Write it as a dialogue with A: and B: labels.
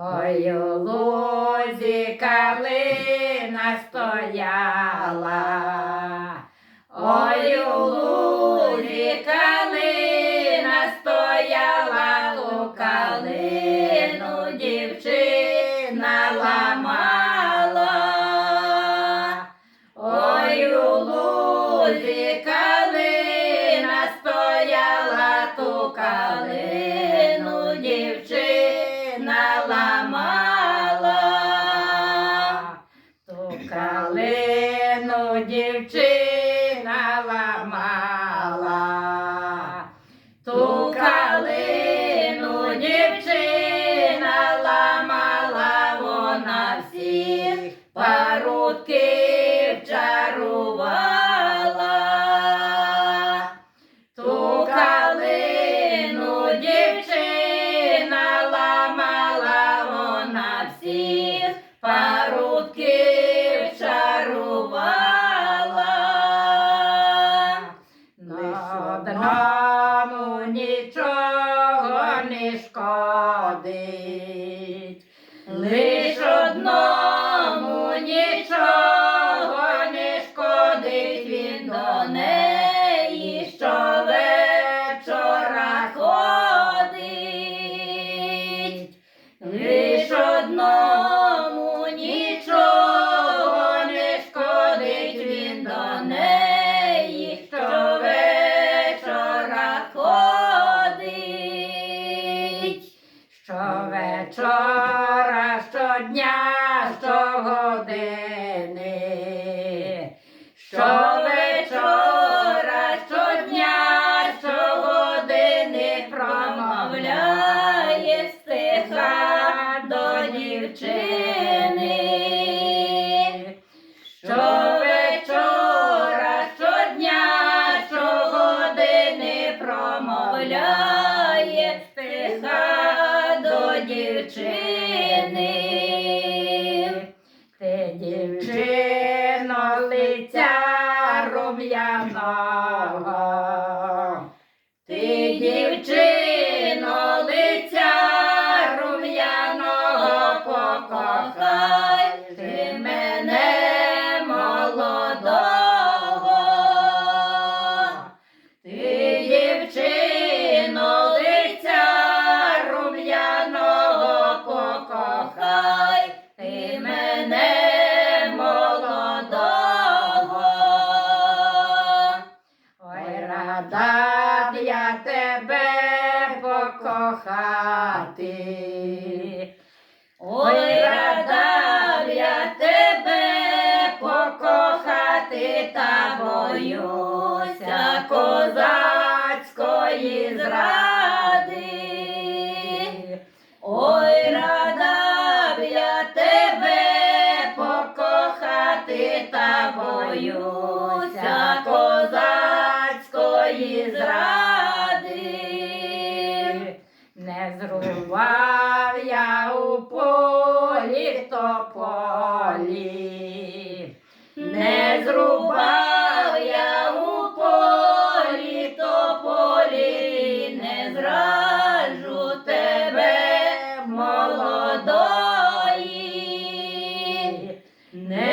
A: Ой, у лузі калина стояла. Калину дівчина ламала. Нічого не шкодить, Щовечора, щодня, щогодини. Щовечора, щодня, щогодини промовляє стиха до дівчини. Щогодини промовляє до я тебе покохати. Ой, рада б я тебе покохати, та боюся козацької зради. Ой, рада б я тебе покохати, та боюся козацької зради. Зрубав я у полі тополі, не зрубав я у полі тополі, не зраджу тебе молодої, не